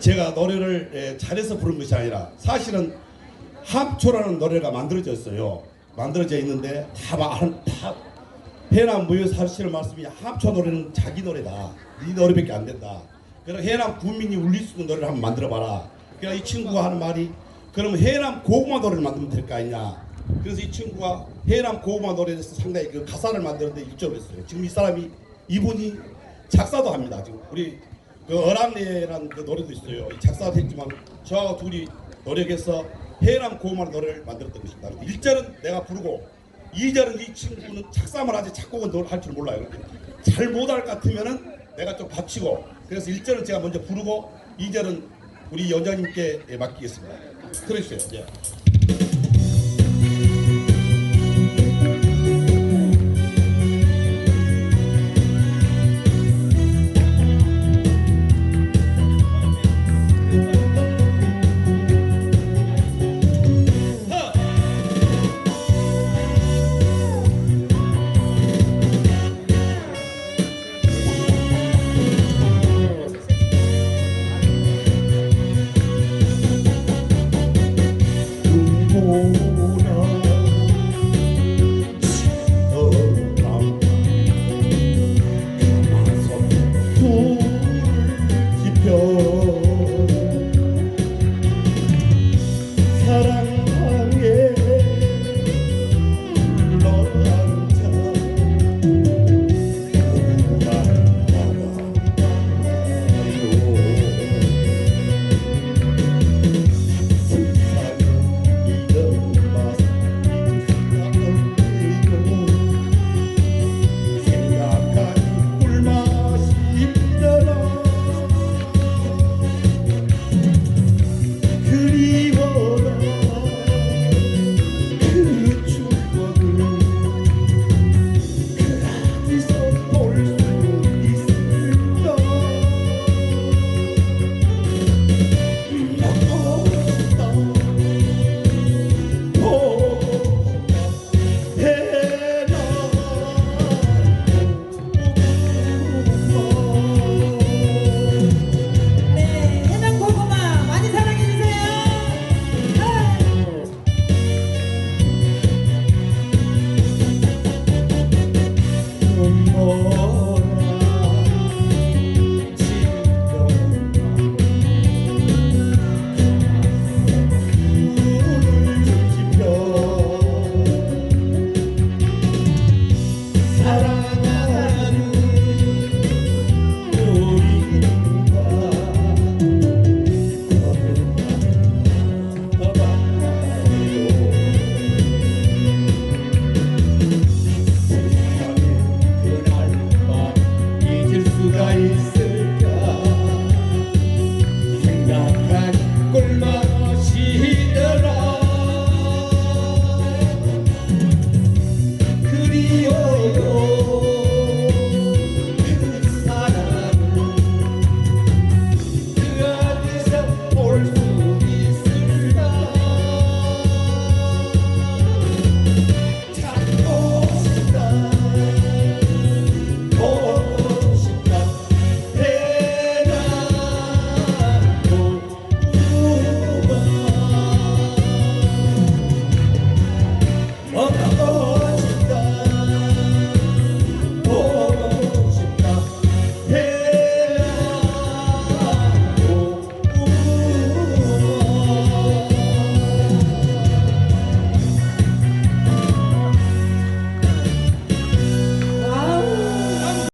제가 노래를 예, 잘해서 부른 것이 아니라 사실은 합초라는 노래가 만들어졌어요. 만들어져 있는데 다, 마- 다 해남 무효 사실을 말씀이 합초 노래는 자기 노래다. 네 노래밖에 안 된다. 그럼 해남 국민이 울릴 수 있는 노래를 한번 만들어봐라. 그래서 이 친구가 하는 말이 그러면 해남 고구마 노래를 만들면 될 거 아니냐. 그래서 이 친구가 해남 고구마 노래에서 상당히 그 가사를 만드는데 일조를 했어요. 지금 이 사람이 이분이 작사도 합니다. 지금 우리 그 어랑내라는 그 노래도 있어요. 이 작사도 했지만 저하고 둘이 노력해서 해남 고구마 노래를 만들었던 것입니다. 1절은 내가 부르고 2절은 이 친구는 작사만 하지 작곡은 할 줄 몰라요. 잘 못할 것 같으면은 내가 좀 받치고 그래서 1절은 제가 먼저 부르고 2절은 우리 연장님께 맡기겠습니다. 들어주세요. 예.